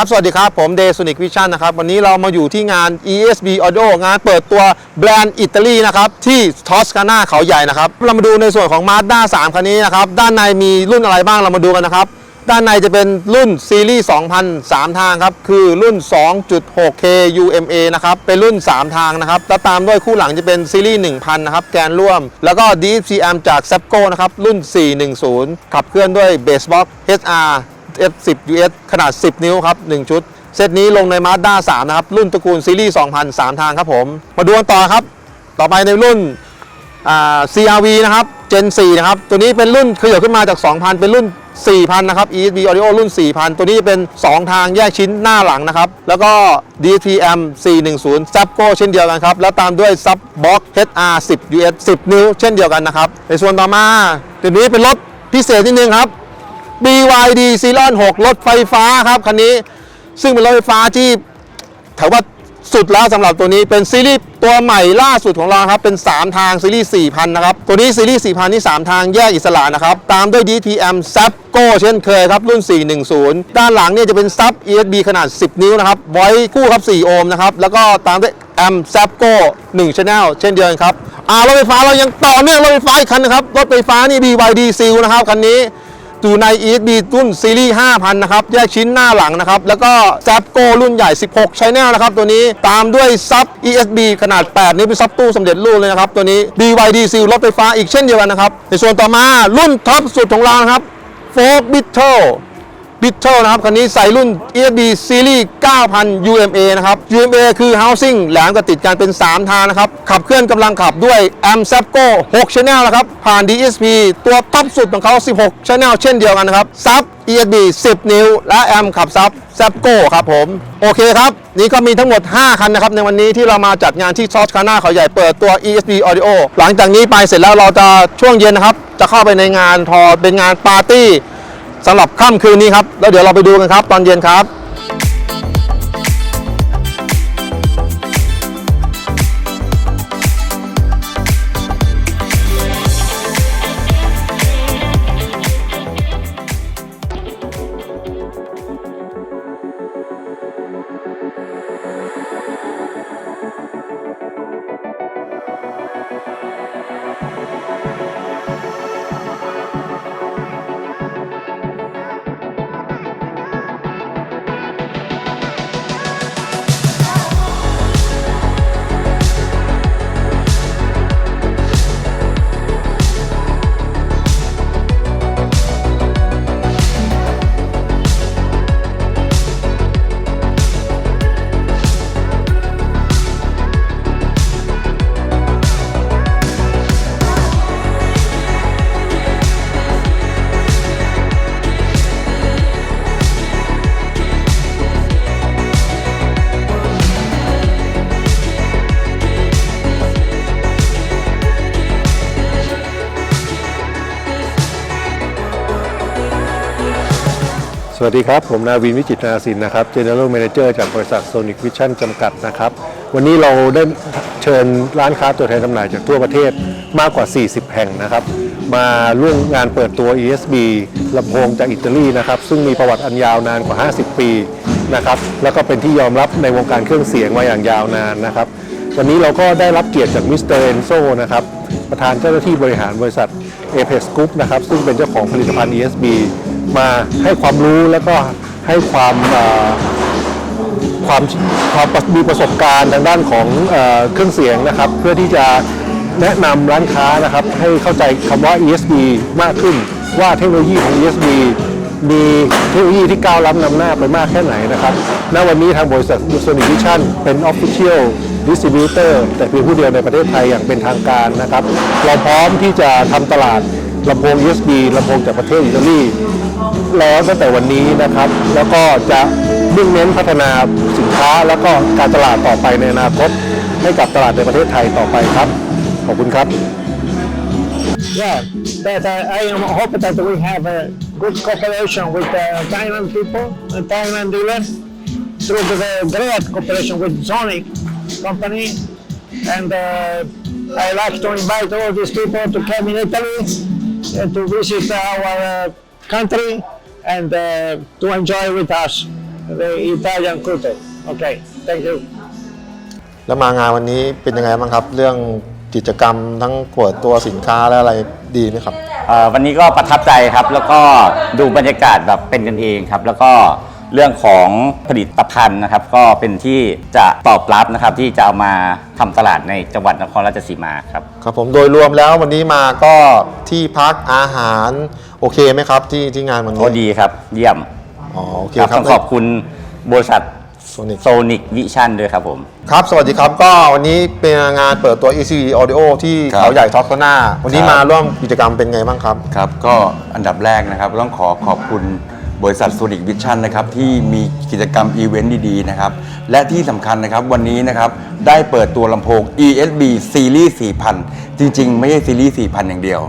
ครับ สวัสดีครับ ผมเดย์ Sonic Vision นะครับ วันนี้เรามาอยู่ที่งาน ESB Audio งานเปิดตัวแบรนด์อิตาลีนะครับ ที่ทอสคาน่าเขาใหญ่นะครับ เรามาดูในส่วนของ Mazda 3 คันนี้นะครับ ด้านในมีรุ่นอะไรบ้างเรามาดูกันนะครับ ด้านในจะเป็นรุ่นซีรีส์2000 3 ทางครับ คือรุ่น 2.6K UMA นะครับ เป็นรุ่น 3 ทางนะครับ แล้วตามด้วยคู่หลังจะเป็นซีรีส์ 1000 นะครับ แกนร่วม แล้วก็ DCM จาก Sapco นะครับ รุ่น 410 ขับเคลื่อนด้วย Basebox HR F10 US ขนาด 10 นิ้วครับ 1 ชุด เซตนี้ลงใน Mazda 3 นะครับ รุ่นตระกูลซีรีส์2000 3 ทางครับผม มาดูกันต่อครับ ต่อไปในรุ่นอ่า CRV นะครับ Gen 4 นะครับ ตัวนี้เป็นรุ่นขยับขึ้นมาจาก 2,000 เป็นรุ่น 4,000 นะครับ ESB Audio รุ่น 4,000 ตัวนี้จะเป็น 2 ทางแยกชิ้นหน้าหลังนะครับ แล้วก็ DTM 410 Zapco เช่นเดียวกันครับ แล้วตามด้วย Subbox HR 10 US 10 นิ้ว เช่นเดียวกันนะครับ ในส่วนต่อมาตัวนี้เป็นรถพิเศษนิดนึงครับ BYD c e r o n 6รถไฟฟ้าครับคันนี้ ซึ่งเป็นรถไฟฟ้าที่ถือว่าสุดแล้วสำหรับตัวนี้เป็นซีรีส์ตัวใหม่ล่าสุดของเราครับเป็น 3 ทางซีรีส์4,000 นะครับ ตัวนี้ซีรีส์4,000นี่3 ทางแยกอิสระนะครับ ตามด้วย DTM Sapco เช่นเคยครับ รุ่น 410 ด้านหลังเนี่ยจะเป็น Sub ESB ขนาด 10 นิ้วนะครับไว้คู่ครับ 4 โอห์มนะครับ แล้วก็ตามด้วย M Sapco 1 Channel เช่นเดียวกันครับอ่ารถไฟฟ้าเรายังต่อเนื่องรถไฟฟ้าอีกคันนะครับรถไฟฟ้านี่ BYD Seal นะครับคันนี้ อยู่ใน ESB รุ่นซีรีส์ 5,000 นะครับ แยกชิ้นหน้าหลังนะครับ แล้วก็ z a p g o รุ่นใหญ่ 16 Channel นะครับ ตัวนี้ตามด้วยซับ ESB ขนาด 8นี้เป็นซับตู้สำเร็จรูปเลยนะครับ ตัวนี้ BYD ซีลรถไฟฟ้าอีกเช่นเดียวกันนะครับ ในส่วนต่อมารุ่นท็อปสุดของเรานะครับ Ford Beetle บิทเทิล นะครับ คันนี้ใส่รุ่น ESB Series 9000 UMA นะครับ UMA คือ Housing แหลมกับติดกันเป็น 3 ทางนะครับ ขับเคลื่อนกำลังขับด้วย a m s a p c o 6 Channel นะครับ ผ่าน DSP ตัวท็อปสุดของเขา 16 Channel เช่นเดียวกันนะครับ ซับ ESB 10 นิ้ว และ a m ขับซับ s a p c o ครับผม โอเคครับ นี่ก็มีทั้งหมด 5 คันนะครับ ในวันนี้ที่เรามาจัดงานที่ซอสคาน่าเขาใหญ่เปิดตัว ESB Audio หลังจากนี้ไปเสร็จแล้วเราจะช่วงเย็นนะครับ จะเข้าไปในงานทอเป็นงานปาร์ตี้ สำหรับค่ำคืนนี้ครับ แล้วเดี๋ยวเราไปดูกันครับ ตอนเย็นครับ สวัสดีครับ ผมนาวินวิจิตนาสินนะครับ General Manager จากบริษัท Sonic Vision จำกัดนะครับ วันนี้เราได้เชิญร้านค้าตัวแทนจำหน่ายจากทั่วประเทศมากกว่า 40 แห่งนะครับ มาร่วมงานเปิดตัว ESB ลำโพงจากอิตาลีนะครับ ซึ่งมีประวัติอันยาวนานกว่า 50 ปีนะครับ แล้วก็เป็นที่ยอมรับในวงการเครื่องเสียงมาอย่างยาวนานนะครับ วันนี้เราก็ได้รับเกียรติจากมิสเตอร์เอนโซนะครับประธานเจ้าหน้าที่บริหารบริษัท a p e x Group นะครับซึ่งเป็นเจ้าของผลิตภัณฑ์ ESB มาให้ความรู้และก็ให้ความความความมีประสบการณ์ทางด้านของเอเครื่องเสียงนะครับ เพื่อที่จะแนะนำร้านค้านะครับ ให้เข้าใจคำว่า ESB มากขึ้น ว่าเทคโนโลยีของ ESB มีเทคโนโลยีที่ก้าวล้ำนำหน้าไปมากแค่ไหนนะครับ ณ วันนี้ทางบริษัท Sonic Vision เป็น Official Distributor แต่เพียงผู้เดียวในประเทศไทยอย่างเป็นทางการนะครับ เราพร้อมที่จะทำตลาด ลำโพง USB ลำโพงจากประเทศอิตาลีแล้วตั้งแต่วันนี้นะครับ แล้วก็จะมุ่งเน้นพัฒนาสินค้า แล้วก็การตลาดต่อไปในอนาคตให้กับตลาดในประเทศไทยต่อไปครับ ขอบคุณครับ Yeah, that uh, I am hoping that we have a good cooperation with the Thailand people, the Thailand dealers, through the great cooperation with Sonic company. And uh, I like to invite all these people to come in Italy to visit our uh, country and uh, to enjoy with us. the Italian culture. Okay, thank you. แล้วมางานวันนี้เป็นยังไงบ้างครับ เรื่องกิจกรรมทั้งเปิดตัวสินค้าและอะไรดีไหมครับ เอ่อวันนี้ก็ประทับใจครับ แล้วก็ดูบรรยากาศแบบเป็นกันเองครับ แล้วก็ เรื่องของผลิตภัณฑ์นะครับ ก็เป็นที่จะตอบรับนะครับ ที่จะเอามาทำตลาดในจังหวัดนครราชสีมาครับ ครับผมโดยรวมแล้ววันนี้มาก็ที่พักอาหารโอเคไหมครับที่ที่งานวันนี้โอ้ดีครับ เยี่ยมอ๋อโอเคครับครับต้องขอบคุณบริษัท Sonic โซนิกวิชั่นด้วยครับผม ครับ สวัสดีครับ ก็วันนี้เป็นงานเปิดตัว ECV Audio ที่ครับเขาใหญ่ท็อปคนาวันนี้ครับ มาร่วมกิจกรรมเป็นไงบ้างครับ ครับก็อันดับแรกนะครับต้องขอขอบคุณ บริษัท Sonic Vision นะครับที่มีกิจกรรมอีเวนต์ดีๆนะครับและที่สำคัญนะครับวันนี้นะครับได้เปิดตัวลำโพง ESB ซีรีส์4,000 จริง ๆ ไม่ใช่ซีรีส์4,000 อย่างเดียว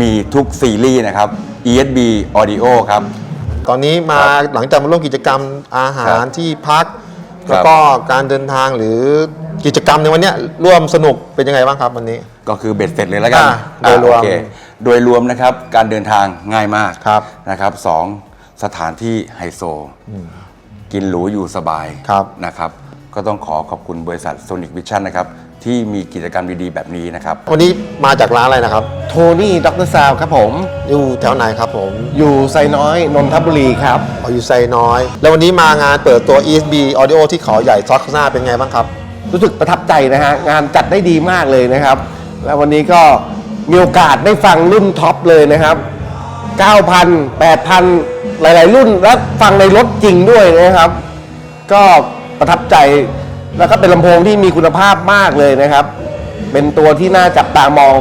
มีทุกซีรีส์นะครับ ESB Audio ครับ ตอนนี้มาหลังจากมาร่วมกิจกรรมอาหารครับที่พัก ครับ แล้วก็การเดินทางหรือกิจกรรมในวันเนี้ยร่วมสนุกเป็นยังไงบ้างครับวันนี้ ก็คือเบ็ดเสร็จเลยแล้วกันอ่าโดยรวมอ่าโอเคโดยรวมนะครับการเดินทางง่ายมากครับนะครับสอง สถานที่ไฮโซ กินหรูอยู่สบายครับนะครับ ก็ต้องขอขอบคุณบริษัท Sonic Vision นะครับ ที่มีกิจกรรมดีๆ แบบนี้นะครับ วันนี้มาจากร้านอะไรนะครับ โทนี่ด็อกเตอร์ซาวครับผม อยู่แถวไหนครับผม อยู่ไซน้อยนนทบุรีครับ อ๋ออยู่ไซน้อย แล้ววันนี้มางานเปิดตัว ESB Audio ที่เขาใหญ่ท็อปคนาเป็นไงบ้างครับ รู้สึกประทับใจนะฮะ งานจัดได้ดีมากเลยนะครับ แล้ววันนี้ก็มีโอกาสได้ฟังรุ่นท็อปเลยนะครับ 9,000 8,000 หลาย ๆ รุ่นและฟังในรถจริงด้วยนะครับ ก็ประทับใจแล้วก็เป็นลำโพงที่มีคุณภาพมากเลยนะครับ เป็นตัวที่น่าจับตามอง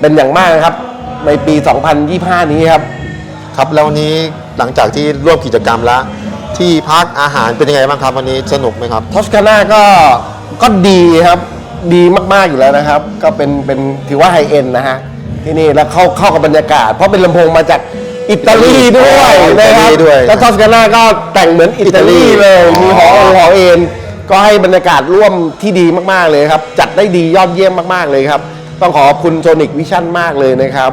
เป็นอย่างมากนะครับ ในปี 2025 นี้ครับ ครับแล้ววันนี้หลังจากที่ร่วมกิจกรรมแล้ว ที่พักอาหารเป็นยังไงบ้างครับวันนี้สนุกไหมครับ ทอสคาน่าก็ก็ดีครับ ดีมาก ๆ อยู่แล้วนะครับ ก็เป็นเป็นถือว่าไฮเอ็นนะฮะ ที่นี่แล้วเข้าเข้ากับบรรยากาศ เพราะเป็นลำโพงมาจากอิตาลีด้วยอ๋ออิตานะคลีรับด้วยแล้วทอสคาน่าก็แต่งเหมือนอิตาลีอิตาลีเลยมีหออ๋อหอเอ็นก็ให้บรรยากาศร่วมที่ดีมากๆเลยครับ จัดได้ดียอดเยี่ยมมากๆเลยครับ ต้องขอขอบคุณโซนิกวิชั่นมากเลยนะครับ